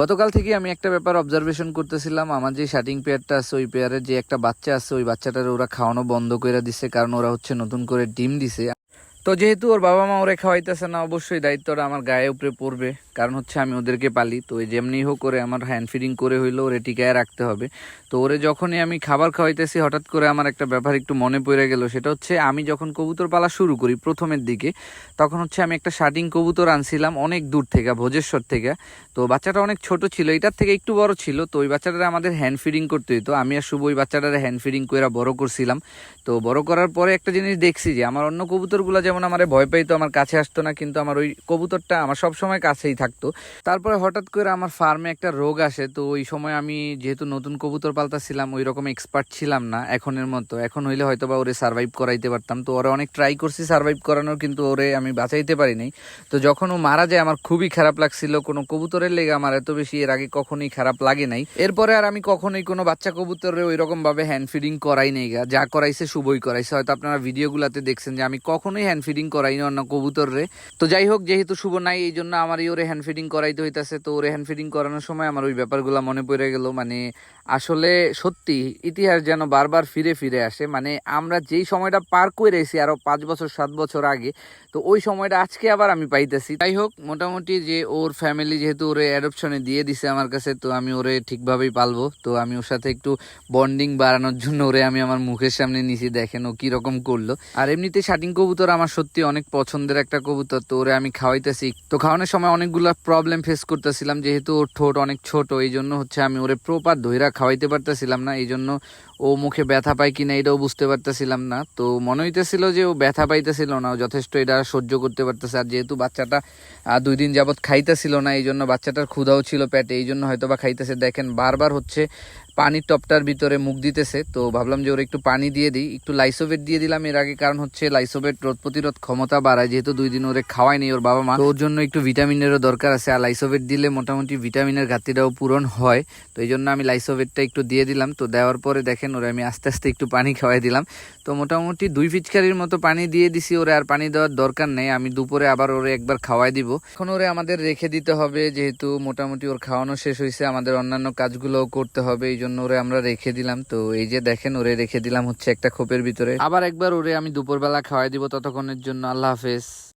গতকাল থেকে আমি একটা ব্যাপার অবজারভেশন করতেছিলাম। আমার যে শার্টিং পেয়ারটা আছে, ওই পেয়ারের যে একটা বাচ্চা আছে, ওই বাচ্চাটার ওরা খাওয়ানো বন্ধ করে দিছে কারণ ওরা হচ্ছে নতুন করে ডিম দিছে। তো যেহেতু ওর বাবা মা ওরা খাওয়াইতেছে না, অবশ্যই দায়িত্বটা আমার গায়ে উপরে পড়বে। কারণ হচ্ছে আমি ওদেরকে পালি। তো যেমনি হোক করে আমার হ্যান্ড ফিডিং করে হইলেও ওরে টিকায় রাখতে হবে। তো ওরে যখনই আমি খাবার খাওয়াইতেছি, হঠাৎ করে আমার একটা ব্যাপার একটু মনে পড়ে গেল। সেটা হচ্ছে আমি যখন কবুতর পালা শুরু করি প্রথমের দিকে, তখন হচ্ছে আমি একটা শার্টিং কবুতর আনছিলাম অনেক দূর থেকে, ভোজেশ্বর থেকে। তো বাচ্চাটা অনেক ছোট ছিল, এটার থেকে একটু বড় ছিল। তো ওই বাচ্চাটারে আমাদের হ্যান্ড ফিডিং করতে হইতো। আমি আর শুভ ওই বাচ্চাটারে হ্যান্ড ফিডিং করে বড় করছিলাম। তো বড় করার পরে একটা জিনিস দেখছি যে, আমার অন্য কবুতরগুলো যেমন আমার ভয় পাইতো, আমার কাছে আসতো না, কিন্তু আমার ওই কবুতরটা আমার সব সময় কাছেই থাকতো। তারপরে হঠাৎ করে আমার ফার্মে একটা রোগ আসে, তো ওই সময় আমি যেহেতু নতুন কবুতর পালতাছিলাম, ওই রকম এক্সপার্ট ছিলাম না এখনের মতো। এখন হইলে হয়তো বা ওরে সার্ভাইভ করাইতে পারতাম। তো ওরা অনেক ট্রাই করছি সার্ভাইভ করানোর, কিন্তু ওরে আমি বাঁচাইতে পারি নাই। তো যখন ও মারা যায়, আমার খুবই খারাপ লাগছিল। কোনো কবুতরের লেগে আমার এত বেশি এর আগে কখনোই খারাপ লাগে নাই। এরপরে আর আমি কখনোই কোনো বাচ্চা কবুতরে ওই রকম ভাবে হ্যান্ড ফিডিং করাই নেই গা। যা করাইছে শুভই করাইছে। হয়তো আপনারা ভিডিওগুলোতে দেখছেন যে আমি কখনোই হ্যান্ড ফিডিং করাই অন্য কবুতর রে তো যাই হোক, যেহেতু শুভ নাই এই জন্য আমারই ওরে হ্যান্ড ফিডিং করাইতে হইতাছে। তো ওরে ফিডিং করানোর সময় আমার ওই ব্যাপারগুলো মনে পড়ে গেল। মানে আসলে সত্যি ইতিহাস যেন বারবার ফিরে ফিরে আসে। মানে আমরা যেই সময়টা পার করে এসেছি আরও পাঁচ বছর, সাত বছর আগে, তো ওই সময়টা আজকে আবার আমি পাইতেছি। যাই হোক, মোটামুটি যে ওর ফ্যামিলি যেহেতু ওরে অ্যাডপশনে দিয়ে দিছে আমার কাছে, তো আমি ওরে ঠিকভাবেই পালবো। তো আমি ওর সাথে একটু বন্ডিং বাড়ানোর জন্য ওরে আমি আমার মুখের সামনে নিচে দেখেন ও কীরকম করল। আর এমনিতে শাটিং কবুতর আমার সত্যি অনেক পছন্দের একটা কবুতর, তো ওরে আমি খাওয়াইতেছি। তো খাওয়ানোর সময় অনেকগুলো প্রবলেম ফেস করতেছিলাম, যেহেতু ওর ঠোঁট অনেক ছোট এই জন্য হচ্ছে আমি ওরে প্রপার ধৈরা খাওয়াইতে পারতেছিলাম না এই জন্য ও মুখে ব্যথা পায় কিনা এটাও বুঝতে পারতেছিলাম না। তো মনে হইতেছিল যে ও ব্যথা পাইতেছিল না যথেষ্ট এটা সহ্য করতে পারতেছে। আর যেহেতু বাচ্চাটা দুই দিন যাবত খাইতেছিল না এই জন্য বাচ্চাটার ক্ষুধাও ছিল পেটে এই জন্য হয়তো বা খাইতেছে। দেখেন, বারবার হচ্ছে পানির টপটার ভিতরে মুখ দিতেছে। তো ভাবলাম যে ওর একটু পানি দিয়ে দিই, একটু লাইসোভেট দিয়ে দিলাম। এর আগে কারণ হচ্ছে লাইসোভেট রোধ প্রতিরোধ ক্ষমতা বাড়ায়, যেহেতু দুই দিন ওরে খাওয়ায়নি ওর বাবা মা। ওর জন্য একটু ভিটামিনেরও দরকার আছে। আর লাইসোভেট দিলে মোটামুটি ভিটামিনের ঘাটতিটাও পূরণ হয়। তো এই জন্য আমি লাইসোভেটটা একটু দিয়ে দিলাম। তো দেওয়ার পরে দেখেন ওরে আমি আস্তে আস্তে একটু পানি খাওয়াই দিলাম। তো মোটামুটি দুই পিচকারির মতো পানি দিয়ে দিছি ওরে, আর পানি দেওয়ার দরকার নেই। আমি দুপুরে আবার ওরে একবার খাওয়াই দিব। এখন ওরে আমাদের রেখে দিতে হবে, যেহেতু মোটামুটি ওর খাওয়ানো শেষ হয়েছে আমাদের অন্যান্য কাজগুলোও করতে হবে এই জন্য ওরে আমরা রেখে দিলাম। তো এই যে দেখেন, ওরে রেখে দিলাম হচ্ছে একটা খোপের ভিতরে। আবার একবার ওরে আমি দুপুরবেলা খাওয়াই দিব ততক্ষণের জন্য। আল্লাহ হাফেজ।